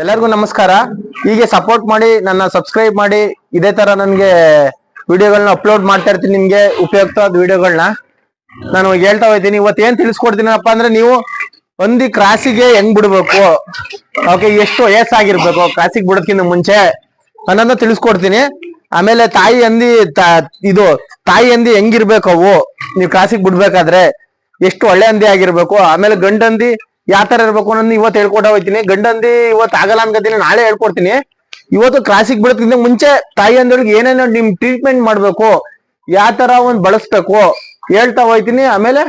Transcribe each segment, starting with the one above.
ಎಲ್ಲರಿಗೂ ನಮಸ್ಕಾರ. ಹೀಗೆ ಸಪೋರ್ಟ್ ಮಾಡಿ, ನನ್ನ ಸಬ್ಸ್ಕ್ರೈಬ್ ಮಾಡಿ, ಇದೇ ತರ ನನ್ಗೆ ವಿಡಿಯೋಗಳನ್ನ ಅಪ್ಲೋಡ್ ಮಾಡ್ತಾ ಇರ್ತೀನಿ ನಿಮ್ಗೆ ಉಪಯುಕ್ತವಾದ ವಿಡಿಯೋಗಳನ್ನ ನಾನು ಹೇಳ್ತಾ ಹೋಗ್ತೀನಿ, ಇವತ್ತು ಏನ್ ತಿಳಿಸ್ಕೊಡ್ತೀನಪ್ಪ ಅಂದ್ರೆ ನೀವು ಒಂದಿ ಕ್ರಾಸಿಗೆ ಹೆಂಗ್ ಬಿಡ್ಬೇಕು? ಓಕೆ ಎಷ್ಟು ವಯಸ್ಸಾಗಿರ್ಬೇಕು? ಕ್ರಾಸಿಗೆ ಬಿಡೋದ್ಕಿಂತ ಮುಂಚೆ ಅನ್ನೋದನ್ನ ತಿಳಿಸ್ಕೊಡ್ತೀನಿ. ಆಮೇಲೆ ತಾಯಿ ಅಂದಿ ಇದು, ತಾಯಿ ಅಂದಿ ಹೆಂಗಿರ್ಬೇಕು ಅವು? ನೀವು ಕ್ರಾಸಿಗೆ ಬಿಡ್ಬೇಕಾದ್ರೆ ಎಷ್ಟು ಒಳ್ಳೆ ಹಂದಿ ಆಗಿರ್ಬೇಕು? ಆಮೇಲೆ ಗಂಡಂದಿ ಯಾವ ತರ ಇರ್ಬೇಕು ಅನ್ನೋದು ಇವತ್ತು ಹೇಳ್ಕೊಟ್ಟ ಹೋಗ್ತೀನಿ ಗಂಡಂದಿ ಇವತ್ತು ಆಗಲ್ಲ ಅನ್ಕೋತೀನಿ ನಾಳೆ ಹೇಳ್ಕೊಡ್ತೀನಿ. ಇವತ್ತು ಕ್ರಾಸಿಗೆ ಬಿಡೋದ್ರಿಂದ ಮುಂಚೆ ತಾಯಿ ಅಂದೋಳಿಗೆ ಏನೇನೋ ನಿಮ್ ಟ್ರೀಟ್ಮೆಂಟ್ ಮಾಡ್ಬೇಕು, ಯಾವ ತರ ಒಂದ್ ಬಳಸ್ಬೇಕು ಹೇಳ್ತಾ ಹೋಯ್ತೀನಿ. ಆಮೇಲೆ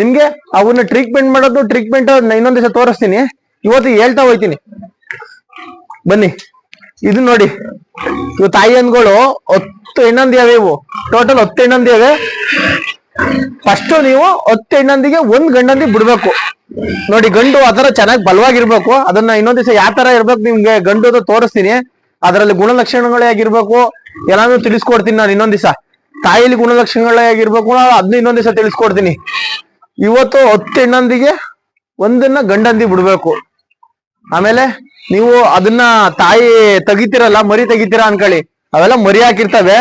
ನಿಮ್ಗೆ ಅವನ್ನ ಟ್ರೀಟ್ಮೆಂಟ್ ಮಾಡೋದು ಟ್ರೀಟ್ಮೆಂಟ್ ಇನ್ನೊಂದ್ ದಿವಸ ತೋರಿಸ್ತೀನಿ. ಇವತ್ತು ಹೇಳ್ತಾ ಹೋಯ್ತೀನಿ. ಬನ್ನಿ, ಇದು ನೋಡಿ. ಇವು ತಾಯಿ ಅಂದ್ಗಳು ಹತ್ತು ಹೆಣ್ಣಂದಿಯಾವೆ ಇವು. ಟೋಟಲ್ ಹತ್ತು ಹೆಣ್ಣಂದಿಯಾವೆ ಫಸ್ಟ್ ನೀವು ಹತ್ತು ಹೆಣ್ಣಂದಿಗೆ ಒಂದ್ ಗಂಡಂದಿ ಬಿಡ್ಬೇಕು. ನೋಡಿ ಗಂಡು ಅದರ ಚೆನ್ನಾಗಿ ಬಲವಾಗಿರ್ಬೇಕು. ಅದನ್ನ ಇನ್ನೊಂದ್ ದಿವಸ ಯಾವ ತರ ಇರ್ಬೇಕು ನಿಮ್ಗೆ ಗಂಡು ತೋರಿಸ್ತೀನಿ. ಅದರಲ್ಲಿ ಗುಣಲಕ್ಷಣಗಳೇ ಆಗಿರ್ಬೇಕು. ಎಲ್ಲಾನು ತಿಳಿಸ್ಕೊಡ್ತೀನಿ ನಾನು ಇನ್ನೊಂದ್ ದಿವಸ. ತಾಯಿಲಿ ಗುಣಲಕ್ಷಣಗಳೇ ಆಗಿರ್ಬೇಕು ಅದನ್ನ ಇನ್ನೊಂದ್ ದಿವಸ ತಿಳಿಸ್ಕೊಡ್ತೀನಿ. ಇವತ್ತು ಹತ್ತು ಹೆಣ್ಣಂದಿಗೆ ಒಂದನ್ನ ಗಂಡಂದಿ ಬಿಡ್ಬೇಕು. ಆಮೇಲೆ ನೀವು ಅದನ್ನ ತಾಯಿ ತೆಗಿತೀರಲ್ಲ, ಮರಿ ತೆಗಿತೀರಾ ಅನ್ಕೊಳ್ಳಿ. ಅವೆಲ್ಲ ಮರಿ ಹಾಕಿರ್ತವೆ.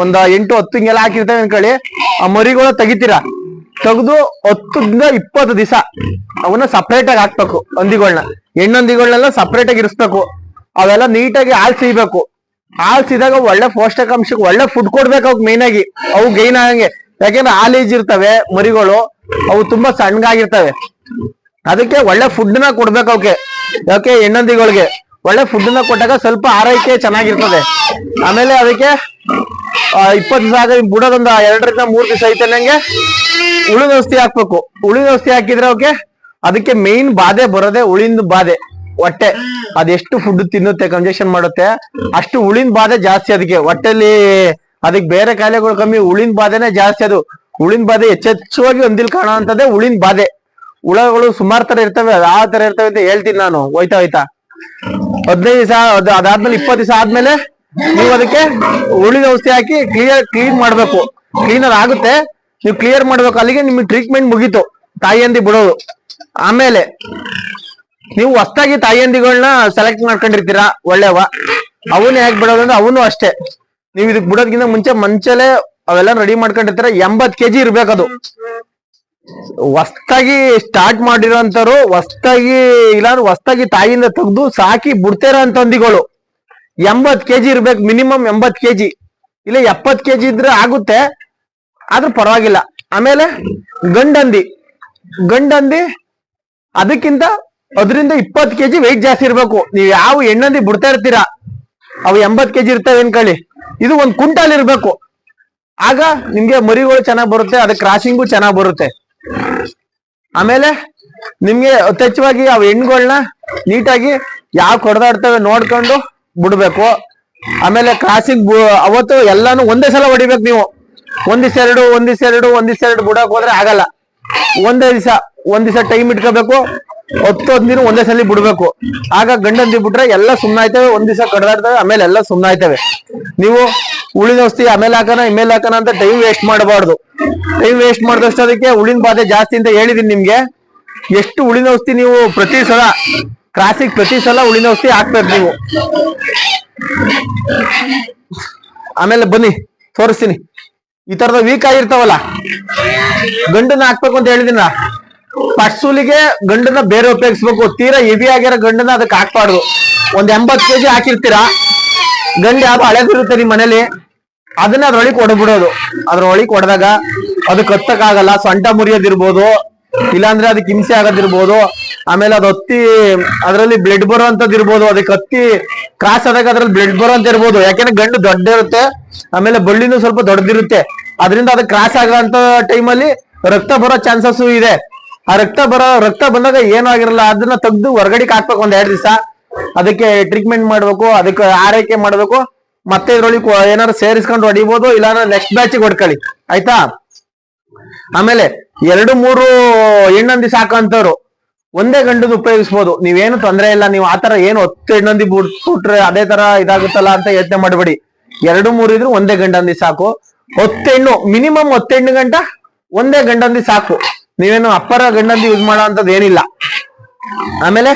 ಒಂದ್ ಎಂಟು ಹತ್ತು ಹಿಂಗೆಲ್ಲ ಹಾಕಿರ್ತೇವೆ ಅನ್ಕೊಳ್ಳಿ. ಆ ಮರಿಗಳ ತೆಗಿತೀರಾ. ತೆಗೆದು ಹತ್ತದಿಂದ ಇಪ್ಪತ್ತು ದಿವಸ ಅವನ್ನ ಸಪ್ರೇಟ್ ಆಗಿ ಹಾಕ್ಬೇಕು ಹಂದಿಗಳನ್ನ ಹೆಣ್ಣೊಂದಿಗಳನ್ನೆಲ್ಲ ಸಪ್ರೇಟ್ ಆಗಿ ಇರಿಸ್ಬೇಕು. ಅವೆಲ್ಲ ನೀಟಾಗಿ ಹಾಲ್ ಸಿಗ್ಬೇಕು ಹಾಲು ಒಳ್ಳೆ ಪೌಷ್ಟಿಕಾಂಶಕ್ಕೆ ಒಳ್ಳೆ ಫುಡ್ ಕೊಡ್ಬೇಕು ಅವ್ಕ್ ಮೇನ್ ಆಗಿ. ಅವು ಗೈನ್ ಆಗಂಗೆ. ಯಾಕೆಂದ್ರೆ ಹಾಲ್ ಇರ್ತವೆ ಮರಿಗಳು, ಅವು ತುಂಬಾ ಸಣ್ಣಗಾಗಿರ್ತವೆ. ಅದಕ್ಕೆ ಒಳ್ಳೆ ಫುಡ್ನ ಕೊಡ್ಬೇಕು ಅವಕ್ಕೆ ಯಾಕೆ ಹೆಣ್ಣಂದಿಗಳಿಗೆ. ಒಳ್ಳೆ ಫುಡ್ನ ಕೊಟ್ಟಾಗ ಸ್ವಲ್ಪ ಆರೈಕೆ ಚೆನ್ನಾಗಿರ್ತದೆ. ಆಮೇಲೆ ಅದಕ್ಕೆ ಇಪ್ಪತ್ತು ದಿವಸ ಆಗ ಬಿಡೋದೊಂದು ಎರಡರಿಂದ ಮೂರ್ ದಿವಸ ಐತೆ ನಂಗೆ ಉಳಿದ ಔಷಧಿ ಹಾಕ್ಬೇಕು. ಉಳಿದ ಔಷಧಿ ಹಾಕಿದ್ರೆ ಓಕೆ, ಅದಕ್ಕೆ ಮೇನ್ ಬಾಧೆ ಬರೋದೆ ಉಳಿಂದ ಬಾಧೆ, ಹೊಟ್ಟೆ. ಅದೆಷ್ಟು ಫುಡ್ ತಿನ್ನುತ್ತೆ ಕಂಜೆಷನ್ ಮಾಡುತ್ತೆ. ಅಷ್ಟು ಉಳಿನ ಬಾಧೆ ಜಾಸ್ತಿ ಅದಕ್ಕೆ. ಹೊಟ್ಟೆಲಿ ಅದಕ್ಕೆ ಬೇರೆ ಕಾಯಿಲೆಗಳು ಕಮ್ಮಿ ಉಳಿನ ಬಾಧೆನೆ ಜಾಸ್ತಿ ಅದು. ಉಳಿನ ಬಾಧೆ ಹೆಚ್ಚೆಚ್ಚುವಾಗಿ ಒಂದಿಲ್ ಕಾಣೋ ಅಂತದೇ ಉಳಿನ ಬಾಧೆ. ಹುಳಗಳು ಸುಮಾರು ತರ ಇರ್ತವೆ ಆ ತರ ಇರ್ತವೆ ಅಂತ ಹೇಳ್ತೀನಿ ನಾನು. ಹೋಯ್ತಾ ಹೋಯ್ತಾ. ಹದಿನೈದು ದಿವಸ ಅದಾದ್ಮೇಲೆ ಇಪ್ಪತ್ತು ದಿವಸ ಆದ್ಮೇಲೆ ನೀವು ಅದಕ್ಕೆ ಉಳಿದ ಔಷಧಿ ಹಾಕಿ ಕ್ಲಿಯರ್ ಕ್ಲೀನ್ ಮಾಡ್ಬೇಕು. ಕ್ಲೀನರ್ ಆಗುತ್ತೆ. ನೀವು ಕ್ಲಿಯರ್ ಮಾಡ್ಬೇಕು. ಅಲ್ಲಿಗೆ ನಿಮ್ಗೆ ಟ್ರೀಟ್ಮೆಂಟ್ ಮುಗೀತು. ತಾಯಿಯಂದಿ ಬಿಡೋದು. ಆಮೇಲೆ ನೀವು ಹೊಸ್ತಾಗಿ ತಾಯಿಯಂದಿಗಳನ್ನ ಸೆಲೆಕ್ಟ್ ಮಾಡ್ಕೊಂಡಿರ್ತೀರಾ? ಒಳ್ಳೆವ. ಅವನ್ನ ಯಾಕೆ ಬಿಡೋದು ಅಂದ್ರೆ ಅವನು ಅಷ್ಟೇ. ನೀವು ಇದಕ್ ಬಿಡೋದ್ಕಿಂತ ಮುಂಚೆ ಮಂಚಲೆ ಅವೆಲ್ಲ ರೆಡಿ ಮಾಡ್ಕೊಂಡಿರ್ತೀರ? ಎಂಬತ್ ಕೆಜಿ ಇರ್ಬೇಕದು ಹೊಸ್ತಾಗಿ ಸ್ಟಾರ್ಟ್ ಮಾಡಿರೋಂಥವ್ರು ಹೊಸ್ತಾಗಿ ಇಲ್ಲಾಂದ್ರೆ ಹೊಸ್ತಾಗಿ ತಾಯಿಯಿಂದ ತೆಗ್ದು ಸಾಕಿ ಬಿಡ್ತೇರ ಅಂತ ಹಂದಿಗಳು ಎಂಬತ್ ಕೆಜಿ ಇರ್ಬೇಕು ಮಿನಿಮಮ್ ಎಂಬತ್ ಕೆಜಿ. ಇಲ್ಲ ಎಪ್ಪತ್ ಕೆಜಿ ಇದ್ರೆ ಆಗುತ್ತೆ, ಆದ್ರೂ ಪರವಾಗಿಲ್ಲ. ಆಮೇಲೆ ಗಂಡಂದಿ. ಗಂಡಂದಿ, ಅದಕ್ಕಿಂತ ಅದರಿಂದ ಇಪ್ಪತ್ತು ಕೆಜಿ ವೆಯ್ಟ್ ಜಾಸ್ತಿ ಇರ್ಬೇಕು. ನೀವು ಯಾವ ಹೆಣ್ಣಂದಿ ಬಿಡ್ತಾ ಇರ್ತೀರಾ? ಅವು ಎಂಬತ್ ಕೆಜಿ ಇರ್ತವೆ ಅನ್ಕೊಳ್ಳಿ ಇದು ಒಂದ್ ಕುಂಟಾಲ್ ಇರ್ಬೇಕು. ಆಗ ನಿಮ್ಗೆ ಮರಿಗಳು ಚೆನ್ನಾಗ್ ಬರುತ್ತೆ, ಅದಕ್ಕೆ ಕ್ರಾಸಿಂಗು ಚೆನ್ನಾಗ್ ಬರುತ್ತೆ. ಆಮೇಲೆ ನಿಮ್ಗೆ ಯಥೇಚ್ಛವಾಗಿ ಅವ್ ಹೆಣ್ಗಳನ್ನ ನೀಟಾಗಿ ಯಾವ ಕೊಡದಾಡ್ತವೆ ನೋಡ್ಕೊಂಡು ಬಿಡ್ಬೇಕು. ಆಮೇಲೆ ಕ್ರಾಸಿಂಗ್ ಅವತ್ತು ಎಲ್ಲಾನು ಒಂದೇ ಸಲ ಹೊಡಿಬೇಕು ನೀವು. ಒಂದಿಸ ದಿವಸ ಎರಡು, ಒಂದಿಸ ಎರಡು ಒಂದಿಸ ಎರಡು ಬಿಡಕ್ ಹೋದ್ರೆ ಆಗಲ್ಲ. ಒಂದೇ ದಿವಸ, ಒಂದ್ ದಿವಸ ಟೈಮ್ ಇಟ್ಕೋಬೇಕು. ಹತ್ತು ದಿನ ಒಂದೇ ಸಲ ಬಿಡ್ಬೇಕು. ಆಗ ಗಂಡನ್ ಬಿಟ್ರೆ ಎಲ್ಲ ಸುಮ್ಮನೆ ಆಯ್ತವೆ, ಒಂದ್ ದಿವಸ ಕಡ್ದಾಡ್ತವೆ, ಆಮೇಲೆ ಎಲ್ಲ ಸುಮ್ಮನೆ ಆಯ್ತವೆ. ನೀವು ಉಳಿದ ಔಷಧಿ ಆಮೇಲೆ ಹಾಕೋಣ, ಇಮೇಲೆ ಹಾಕೋಣ ಅಂತ ಟೈಮ್ ವೇಸ್ಟ್ ಮಾಡಬಾರ್ದು. ಟೈಮ್ ವೇಸ್ಟ್ ಮಾಡಿದಷ್ಟು ಅದಕ್ಕೆ ಉಳಿನ ಬಾಧೆ ಜಾಸ್ತಿ ಅಂತ ಹೇಳಿದೀನಿ ನಿಮ್ಗೆ. ಎಷ್ಟು ಉಳಿನ ಔಷಧಿ ನೀವು ಪ್ರತಿ ಸಲ ಕ್ರಾಸಿಗೆ ಪ್ರತಿ ಸಲ ಉಳಿನ ಔಷಧಿ ಹಾಕ್ಬೇಕು ನೀವು. ಆಮೇಲೆ ಬನ್ನಿ, ತೋರಿಸ್ತೀನಿ. ಈ ತರದ ವೀಕ್ ಆಗಿರ್ತಾವಲ್ಲ, ಗಂಡನ್ನ ಹಾಕ್ಬೇಕು ಅಂತ ಹೇಳಿದಿನ ಪಸೂಲಿಗೆ ಗಂಡನ್ನ ಬೇರೆ ಉಪಯೋಗಿಸ್ಬೇಕು. ತೀರಾ ಹೆವಿ ಆಗಿರೋ ಗಂಡನ್ನ ಅದಕ್ಕೆ ಹಾಕ್ಬಾರ್ದು. ಒಂದ್ ಎಂಬತ್ ಕೆಜಿ ಹಾಕಿರ್ತೀರಾ? ಗಂಡ ಯಾವ್ದು ಹಳೆದಿರುತ್ತೆ ನಿಮ್ ಮನೇಲಿ, ಅದನ್ನ ಅದ್ರೊಳಗೆ ಅದ್ರ ಅದ್ರೊಳಗೆ ಹೊಡೆದಾಗ ಅದಕ್ಕೆ ಹತ್ತಕ್ಕಾಗಲ್ಲ ಸೊಂಟ ಮುರಿಯೋದಿರ್ಬೋದು. ಇಲ್ಲಾಂದ್ರೆ ಅದಕ್ಕೆ ಹಿಂಸೆ ಆಗೋದಿರ್ಬೋದು. ಆಮೇಲೆ ಅದು ಹತ್ತಿ, ಅದರಲ್ಲಿ ಬ್ಲಡ್ ಬರೋ ಇರ್ಬೋದು. ಅದಕ್ಕೆ ಹತ್ತಿ ಕ್ರಾಸ್ ಆದಾಗ ಅದ್ರಲ್ಲಿ ಬ್ಲಡ್ ಬರೋ ಅಂತ ಇರ್ಬೋದು. ಯಾಕೆಂದ್ರೆ ಗಂಡು ದೊಡ್ಡ ಇರುತ್ತೆ. ಆಮೇಲೆ ಬಳ್ಳಿನೂ ಸ್ವಲ್ಪ ದೊಡ್ಡದಿರುತ್ತೆ. ಅದರಿಂದ ಅದಕ್ಕೆ ಕ್ರಾಸ್ ಆಗೋ ಟೈಮಲ್ಲಿ ರಕ್ತ ಬರೋ ಚಾನ್ಸಸ್ ಇದೆ. ಆ ರಕ್ತ ಬರೋ, ರಕ್ತ ಬಂದಾಗ ಏನೂ ಆಗಿರಲ್ಲ. ಅದನ್ನ ತೆಗ್ದು ಹೊರಗಡೆಗೆ ಹಾಕ್ಬೇಕು ಒಂದ್ ಎರಡ್ ದಿವಸ. ಅದಕ್ಕೆ ಟ್ರೀಟ್ಮೆಂಟ್ ಮಾಡ್ಬೇಕು, ಅದಕ್ಕೆ ಆರೈಕೆ ಮಾಡ್ಬೇಕು. ಮತ್ತೆ ಇದ್ರೊಳಗೆ ಏನಾದ್ರು ಸೇರಿಸ್ಕೊಂಡು ಹೊಡಿಬೋದು, ಇಲ್ಲಾಂದ್ರೆ ನೆಕ್ಸ್ಟ್ ಬ್ಯಾಚಿಗೆ ಹೊಡ್ಕೊಳ್ಳಿ. ಆಯ್ತಾ? ಆಮೇಲೆ ಎರಡು ಮೂರು ಹೆಣ್ಣಂದಿ ಸಾಕಂತವ್ರು ಒಂದೇ ಗಂಡದ ಉಪಯೋಗಿಸ್ಬೋದು. ನೀವೇನು ತೊಂದರೆ ಇಲ್ಲ, ನೀವು ಆತರ ಏನು ಹತ್ತು ಹೆಣ್ಣಂದಿ ಬಿಟ್ಬಿಟ್ರೆ ಅದೇ ತರ ಇದಾಗುತ್ತಲ್ಲ ಅಂತ ಯೋಚನೆ ಮಾಡಬೇಡಿ. ಎರಡು ಮೂರು ಇದ್ರು ಒಂದೇ ಗಂಡಂದಿ ಸಾಕು. ಹೊತ್ತೆಣ್ಣು ಮಿನಿಮಮ್ ಹೊತ್ತೆಣ್ಣು ಗಂಟ ಒಂದೇ ಗಂಡಂದಿ ಸಾಕು. ನೀವೇನು ಅಪ್ಪರ ಗಂಡಂದಿ ಯೂಸ್ ಮಾಡೋ ಏನಿಲ್ಲ. ಆಮೇಲೆ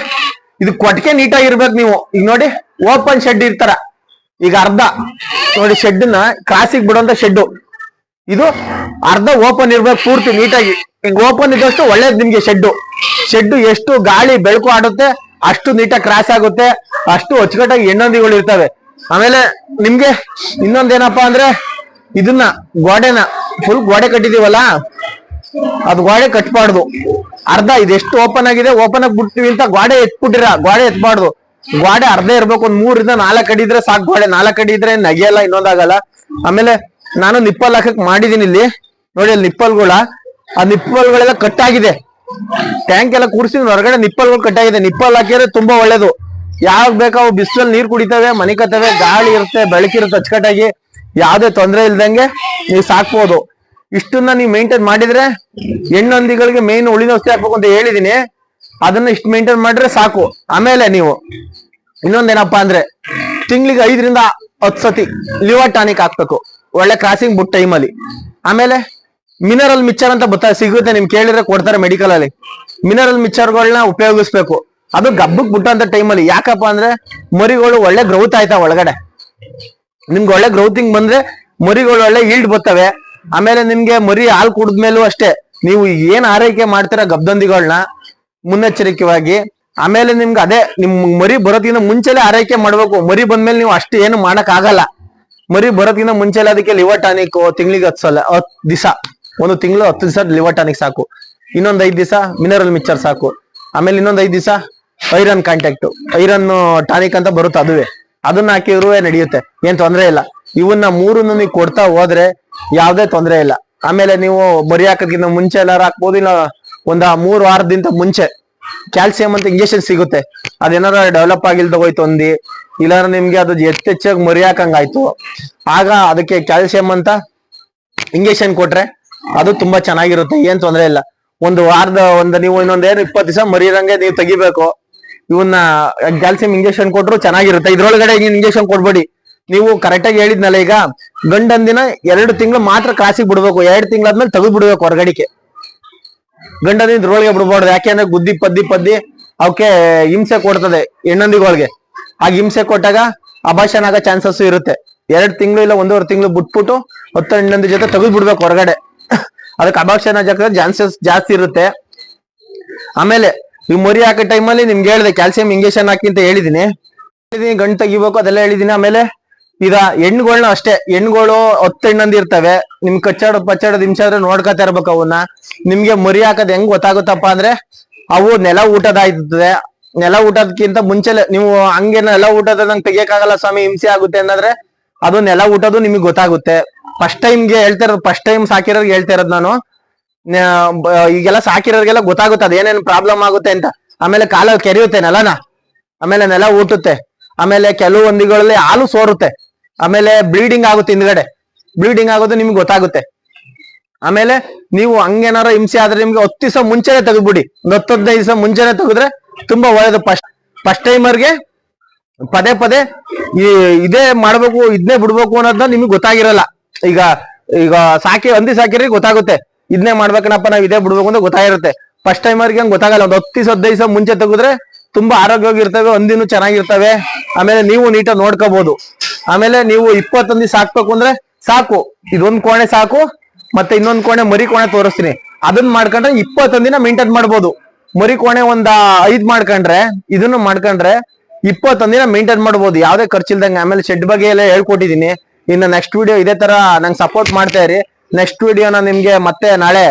ಇದು ಕೊಟ್ಟಿಗೆ ನೀಟಾಗಿರ್ಬೇಕು ನೀವು. ಈಗ ನೋಡಿ ಓಪನ್ ಶೆಡ್ ಇರ್ತಾರ. ಈಗ ಅರ್ಧ. ನೋಡಿ ಶೆಡ್ನ ಕ್ರಾಸಿಗೆ ಬಿಡುವಂತ ಶೆಡ್ ಇದು ಅರ್ಧ ಓಪನ್ ಇರ್ಬೇಕು, ಪೂರ್ತಿ ನೀಟಾಗಿ ಹಿಂಗ್ ಓಪನ್ ಇದ್ದಷ್ಟು ಒಳ್ಳೇದು ನಿಮ್ಗೆ ಶೆಡ್ಡು ಶೆಡ್ಡು ಎಷ್ಟು ಗಾಳಿ, ಬೆಳಕು ಆಡುತ್ತೆ, ಅಷ್ಟು ನೀಟಾಗಿ ಕ್ರಾಸ್ ಆಗುತ್ತೆ, ಅಷ್ಟು ಅಚ್ಚುಕಟ್ಟಾಗಿ ಎಣ್ಣೊಂದಿಗಳು ಇರ್ತವೆ. ಆಮೇಲೆ ನಿಮ್ಗೆ ಇನ್ನೊಂದೇನಪ್ಪಾ ಅಂದ್ರೆ, ಇದನ್ನ, ಗೋಡೆನ ಫುಲ್ ಗೋಡೆ ಕಟ್ಟಿದೀವಲ್ಲ, ಅದು ಗೋಡೆ ಕಟ್ಬಾರ್ದು. ಅರ್ಧ ಇದೆಷ್ಟು ಓಪನ್ ಆಗಿದೆ ಓಪನ್ ಆಗಿ ಬಿಡ್ತೀವಿ ಅಂತ ಗೋಡೆ ಎತ್ಬಿಟ್ಟಿರ, ಗೋಡೆ ಎತ್ಬಾರ್ದು. ಗೋಡೆ ಅರ್ಧ ಇರ್ಬೇಕು, ಒಂದ್ ಮೂರಿಂದ ನಾಲ್ಕು ಅಡಿ ಇದ್ರೆ ಸಾಕು, ಗೋಡೆ ನಾಲ್ಕು ಅಡಿ ಇದ್ರೆ ನಗಿಯಲ್ಲ ಇನ್ನೊಂದಾಗಲ್ಲ ಆಮೇಲೆ ನಾನು ನಿಪ್ಪಲ್ ಹಾಕಕ್ ಮಾಡಿದೀನಿ ಇಲ್ಲಿ. ನೋಡಿ ಅಲ್ಲಿ ನಿಪ್ಪಲ್ಗಳ. ಆ ನಿಪ್ಪಲ್ಗಳೆಲ್ಲ ಆಗಿದೆ ಟ್ಯಾಂಕ್ ಎಲ್ಲ ಕೂರ್ಸಿದ್ರೆ ಹೊರಗಡೆ ನಿಪ್ಪಲ್ಗಳು ಆಗಿದೆ ನಿಪ್ಪಲ್ ಹಾಕಿದ್ರೆ ತುಂಬಾ ಒಳ್ಳೇದು. ಯಾವಾಗ ಬೇಕಾವು ಬಿಸಿಲಲ್ಲಿ ನೀರ್ ಕುಡಿತವೆ ಮನಿಕತ್ತವೆ ಗಾಳಿ ಇರುತ್ತೆ ಬೆಳಕಿರುತ್ತೆ ಅಚ್ಚುಕಟ್ಟಾಗಿ. ಯಾವ್ದೇ ತೊಂದರೆ ಇಲ್ದಂಗೆ ನೀವು ಸಾಕ್ಬೋದು. ಇಷ್ಟನ್ನ ನೀವು ಮೇಂಟೈನ್ ಮಾಡಿದ್ರೆ ಹೆಣ್ಣೊಂದಿಗಳಿಗೆ ಮೇನ್ ಉಳಿನ ವಸ್ತು ಹಾಕ್ಬೇಕು ಅಂತ ಹೇಳಿದೀನಿ. ಅದನ್ನ ಇಷ್ಟು ಮೇಂಟೈನ್ ಮಾಡಿದ್ರೆ ಸಾಕು. ಆಮೇಲೆ ನೀವು ಇನ್ನೊಂದೇನಪ್ಪಾ ಅಂದ್ರೆ ತಿಂಗಳಿಗೆ ಐದರಿಂದ ಹತ್ತು ಸತಿ ಲಿವರ್ ಟಾನಿಕ್ ಹಾಕ್ಬೇಕು. ಒಳ್ಳೆ ಕ್ರಾಸಿಂಗ್ ಬುಟ್ ಟೈಮಲ್ಲಿ ಆಮೇಲೆ ಮಿನರಲ್ ಮಿಕ್ಚರ್ ಅಂತ ಬತ್ತ ಸಿಗುತ್ತೆ ನಿಮ್ ಕೇಳಿದ್ರೆ ಕೊಡ್ತಾರೆ ಮೆಡಿಕಲ್ ಅಲ್ಲಿ. ಮಿನರಲ್ ಮಿಕ್ಚರ್ಗಳನ್ನ ಉಪಯೋಗಿಸ್ಬೇಕು. ಅದು ಗಬ್ಬಕ್ ಬಿಟ್ಟಂತ ಟೈಮಲ್ಲಿ ಯಾಕಪ್ಪ ಅಂದ್ರೆ ಮರಿಗಳು ಒಳ್ಳೆ ಗ್ರೌತ್ ಆಯ್ತಾ ಒಳಗಡೆ? ನಿಮ್ಗೆ ಒಳ್ಳೆ ಗ್ರೌತಿಂಗ್ ಬಂದ್ರೆ ಮರಿಗಳು ಒಳ್ಳೆ ಈಲ್ಡ್ ಬರ್ತವೆ. ಆಮೇಲೆ ನಿಮ್ಗೆ ಮರಿ ಹಾಲು ಕುಡಿದ್ಮೇಲೂ ಅಷ್ಟೇ. ನೀವು ಏನ್ ಆರೈಕೆ ಮಾಡ್ತೀರಾ ಗಬ್ಬಂದಿಗಳನ್ನ ಮುನ್ನೆಚ್ಚರಿಕೆವಾಗಿ. ಆಮೇಲೆ ನಿಮ್ಗೆ ಅದೇ, ನಿಮ್ ಮರಿ ಬರೋದ್ಕಿಂತ ಮುಂಚೆಲೆ ಆರೈಕೆ ಮಾಡ್ಬೇಕು. ಮರಿ ಬಂದ್ಮೇಲೆ ನೀವು ಅಷ್ಟು ಏನು ಮಾಡಕ್ ಆಗಲ್ಲ ಮರಿ ಬರೋದ್ಕಿಂತ ಮುಂಚೆ ಅದಕ್ಕೆ ಲಿವರ್ ಟಾನಿಕ್ ತಿಂಗಳಿಗೆ ಹತ್ತು ಸಲ, ಹತ್ತು ದಿವಸ ಒಂದು ತಿಂಗಳು ಹತ್ತು ದಿವಸ ಲಿವರ್ ಟಾನಿಕ್ ಸಾಕು. ಇನ್ನೊಂದ್ ಐದ್ ದಿವಸ ಮಿನರಲ್ ಮಿಕ್ಚರ್ ಸಾಕು. ಆಮೇಲೆ ಇನ್ನೊಂದ್ ಐದು ದಿವಸ ಐರನ್ ಕಾಂಟ್ಯಾಕ್ಟ್ ಐರನ್ ಟಾನಿಕ್ ಅಂತ ಬರುತ್ತೆ ಅದುವೇ. ಅದನ್ನ ಹಾಕಿದ್ರು ನಡೆಯುತ್ತೆ. ಏನ್ ತೊಂದ್ರೆ ಇಲ್ಲ. ಇವನ್ನ ಮೂರನ್ನು ನೀವು ಕೊಡ್ತಾ ಹೋದ್ರೆ ಯಾವ್ದೇ ತೊಂದ್ರೆ ಇಲ್ಲ. ಆಮೇಲೆ ನೀವು ಮರಿ ಹಾಕೋದ್ಕಿಂತ ಮುಂಚೆ ಎಲ್ಲಾರು ಹಾಕ್ಬೋದು, ಇಲ್ಲ ಒಂದ ಮೂರು ವಾರದಿಂದ ಮುಂಚೆ. ಕ್ಯಾಲ್ಸಿಯಂ ಅಂತ ಇಂಜೆಕ್ಷನ್ ಸಿಗುತ್ತೆ. ಅದೇನಾರ ಡೆವಲಪ್ ಆಗಿಲ್ದ ಹೋಯ್ತು ಒಂದಿ ಇಲ್ಲಾಂದ್ರೆ ನಿಮ್ಗೆ ಅದು ಹೆಚ್ಚೆಚ್ಚಾಗಿ ಮರಿಯಾಕಂಗಾಯ್ತು. ಆಗ ಅದಕ್ಕೆ ಕ್ಯಾಲ್ಸಿಯಂ ಅಂತ ಇಂಜೆಕ್ಷನ್ ಕೊಟ್ರೆ ಅದು ತುಂಬಾ ಚೆನ್ನಾಗಿರುತ್ತೆ, ಏನ್ ತೊಂದ್ರೆ ಇಲ್ಲ. ಒಂದು ವಾರದ, ಒಂದು ನೀವು ಇನ್ನೊಂದ್ ಏನು ಇಪ್ಪತ್ತು ದಿವಸ ಮರಿರಂಗೆ ನೀವು ತೆಗಿಬೇಕು. ಇವನ್ನ ಕ್ಯಾಲ್ಸಿಯಂ ಇಂಜೆಕ್ಷನ್ ಕೊಟ್ರು ಚೆನ್ನಾಗಿರುತ್ತೆ. ಇದ್ರೊಳಗಡೆ ಇಂಜೆಕ್ಷನ್ ಕೊಡ್ಬೇಡಿ. ನೀವು ಕರೆಕ್ಟ್ ಆಗಿ ಹೇಳಿದ್ನಲ್ಲ ಈಗ, ಗಂಡಂದಿನ ಎರಡು ತಿಂಗಳು ಮಾತ್ರ ಕ್ರಾಸಿಗೆ ಬಿಡ್ಬೇಕು. ಎರಡು ತಿಂಗಳಾದ್ಮೇಲೆ ತೆಗೆದು ಬಿಡ್ಬೇಕು ಹೊರಗಡಿಕೆ. ಗಂಡಂದಿನ ರೋಳಿಗೆ ಬಿಡ್ಬಾರ್ದು. ಯಾಕೆಂದ್ರೆ ಗುದ್ದಿ, ಪದ್ದಿ ಪದ್ದಿ ಅವಕ್ಕೆ ಹಿಂಸೆ ಕೊಡ್ತದೆ ಹೆಣ್ಣಂದಿಗಳಿಗೆ. ಆಗ ಹಿಂಸೆ ಕೊಟ್ಟಾಗ ಅಭಾಷಣ ಆಗೋ ಚಾನ್ಸಸ್ ಇರುತ್ತೆ. ಎರಡು ತಿಂಗಳು ಇಲ್ಲ ಒಂದೂವರೆ ತಿಂಗಳು ಬಿಟ್ಬಿಟ್ಟು ಹತ್ತು ಹೆಣ್ಣಂದಿ ಜೊತೆ ತೆಗೆದು ಬಿಡ್ಬೇಕು ಹೊರಗಡೆ. ಅದಕ್ಕೆ ಅಭಾಷಣ ಜಾಗ ಚಾನ್ಸಸ್ ಜಾಸ್ತಿ ಇರುತ್ತೆ. ಆಮೇಲೆ ನೀವು ಮರಿ ಹಾಕೋ ಟೈಮಲ್ಲಿ ನಿಮ್ಗೆ ಹೇಳಿದೆ ಕ್ಯಾಲ್ಸಿಯಂ ಇಂಜೆಕ್ಷನ್ ಹಾಕಿ ಅಂತ ಹೇಳಿದೀನಿ. ಹೇಳಿದೀನಿ, ಗಂಟು ತೆಗಿಬೇಕು ಅದೆಲ್ಲ ಹೇಳಿದೀನಿ. ಆಮೇಲೆ ಇದ ಹೆಣ್ಗಳನ್ನ ಅಷ್ಟೇ, ಹೆಣ್ಗಳು ಇರ್ತವೆ. ನಿಮ್ ಕಚ್ಚಾಡೋದ್ ಪಚ್ಚಾಡೋದ್ ಹಿಂಸೆ ಆದ್ರೆ ನೋಡ್ಕೊತಾ ಇರ್ಬೇಕು ಅವನ್ನ ನಿಮ್ಗೆ ಮರಿ ಹಾಕೋದ್ ಹೆಂಗ್ ಗೊತ್ತಾಗುತ್ತಪ್ಪ ಅಂದ್ರೆ, ಅವು ನೆಲ ಊಟದಾಯ್ತದೆ ನೆಲ ಊಟದಕ್ಕಿಂತ ಮುಂಚೆಲೆ ನೀವು ಹಂಗೆ ನೆಲ ಊಟದ ನಂಗೆ ತೆಗಿಯಕ್ಕಾಗಲ್ಲ ಸ್ವಾಮಿ, ಹಿಂಸೆ ಆಗುತ್ತೆ ಅನ್ನೋದ್ರೆ ಅದು ನೆಲ ಊಟದು ನಿಮಗೆ ಗೊತ್ತಾಗುತ್ತೆ. ಫಸ್ಟ್ ಟೈಮ್ಗೆ ಹೇಳ್ತಾ ಇರೋದು, ಫಸ್ಟ್ ಟೈಮ್ ಸಾಕಿರೋರ್ಗೆ ಹೇಳ್ತಾ ಇರೋದು ನಾನು. ಈಗೆಲ್ಲ ಸಾಕಿರೋರ್ಗೆಲ್ಲ ಗೊತ್ತಾಗುತ್ತೆ, ಅದೇನೇನು ಪ್ರಾಬ್ಲಮ್ ಆಗುತ್ತೆ ಅಂತ. ಆಮೇಲೆ ಕಾಲ ಕೆರೆಯುತ್ತೆ ನೆಲನ. ಆಮೇಲೆ ನೆಲ ಊಟುತ್ತೆ. ಆಮೇಲೆ ಕೆಲವು ಹೊಂದಿಗಳಲ್ಲಿ ಹಾಲು ಸೋರುತ್ತೆ. ಆಮೇಲೆ ಬ್ಲೀಡಿಂಗ್ ಆಗುತ್ತೆ ಹಿಂದ್ಗಡೆ. ಬ್ಲೀಡಿಂಗ್ ಆಗೋದು ನಿಮ್ಗೆ ಗೊತ್ತಾಗುತ್ತೆ. ಆಮೇಲೆ ನೀವು ಹಂಗೇನಾರ ಹಿಂಸೆ ಆದ್ರೆ ನಿಮ್ಗೆ ಹತ್ತು ದಿವಸ ಮುಂಚೆನೆ ತೆಗೆದ್ಬಿಡಿ. ಒಂದು ಹತ್ತು ಹದಿನೈದು ದಿವಸ ಮುಂಚೆನೆ ತೆಗೆದ್ರೆ ತುಂಬಾ ಒಳ್ಳೇದು. ಫಸ್ಟ್ ಫಸ್ಟ್ ಟೈಮರ್ಗೆ ಪದೇ ಪದೇ ಈ ಇದೇ ಮಾಡ್ಬೇಕು ಇದನ್ನೇ ಬಿಡ್ಬೇಕು ಅನ್ನೋದನ್ನ ನಿಮ್ಗೆ ಗೊತ್ತಾಗಿರಲ್ಲ. ಈಗ ಈಗ ಸಾಕಿ, ಹಂದಿ ಸಾಕಿರಿ ಗೊತ್ತಾಗುತ್ತೆ. ಇದನ್ನೇ ಮಾಡ್ಬೇಕನಪ್ಪ, ನಾವ್ ಇದೇ ಬಿಡ್ಬೇಕು ಅಂತ ಗೊತ್ತಾಗಿರುತ್ತೆ. ಫಸ್ಟ್ ಟೈಮರ್ಗೆ ಹಂಗ್ ಗೊತ್ತಾಗಲ್ಲ. ಒಂದು ಹತ್ತು ದಿವಸ, ಹದಿನೈದು ದಿವಸ ಮುಂಚೆ ತೆಗೆದ್ರೆ ತುಂಬಾ ಆರೋಗ್ಯವಾಗಿರ್ತವೆ, ಒಂದಿನೂ ಚೆನ್ನಾಗಿರ್ತವೆ. ಆಮೇಲೆ ನೀವು ನೀಟಾಗಿ ನೋಡ್ಕೋಬಹುದು ಆಮೇಲೆ ನೀವು ಇಪ್ಪತ್ತೊಂದಿ ಸಾಕ್ಬೇಕು ಅಂದ್ರೆ ಸಾಕು. ಇದೊಂದ್ ಕೋಣೆ ಸಾಕು, ಮತ್ತೆ ಇನ್ನೊಂದ್ ಕೋಣೆ ಮರಿ ಕೋಣೆ ತೋರಿಸ್ತೀನಿ. ಅದನ್ನ ಮಾಡ್ಕೊಂಡ್ರೆ ಇಪ್ಪತ್ತೊಂದ್ ದಿನ ಮೇಂಟೈನ್ ಮಾಡ್ಬೋದು. ಮರಿ ಕೋಣೆ ಒಂದ ಐದ್ ಮಾಡ್ಕೊಂಡ್ರೆ, ಇದನ್ನು ಮಾಡ್ಕೊಂಡ್ರೆ ಇಪ್ಪತ್ತೊಂದ್ ದಿನ ಮೇಂಟೈನ್ ಮಾಡ್ಬೋದು. ಯಾವ್ದೇ ಖರ್ಚಿಲ್ದಂಗೆ. ಆಮೇಲೆ ಶೆಡ್ ಬಗ್ಗೆ ಎಲ್ಲ ಹೇಳ್ಕೊಟ್ಟಿದ್ದೀನಿ. ಇನ್ನು ನೆಕ್ಸ್ಟ್ ವಿಡಿಯೋ ಇದೇ ತರ ನಂಗೆ ಸಪೋರ್ಟ್ ಮಾಡ್ತಾ ಇರಿ. ನೆಕ್ಸ್ಟ್ ವಿಡಿಯೋನ ನಿಮ್ಗೆ ಮತ್ತೆ ನಾಳೆ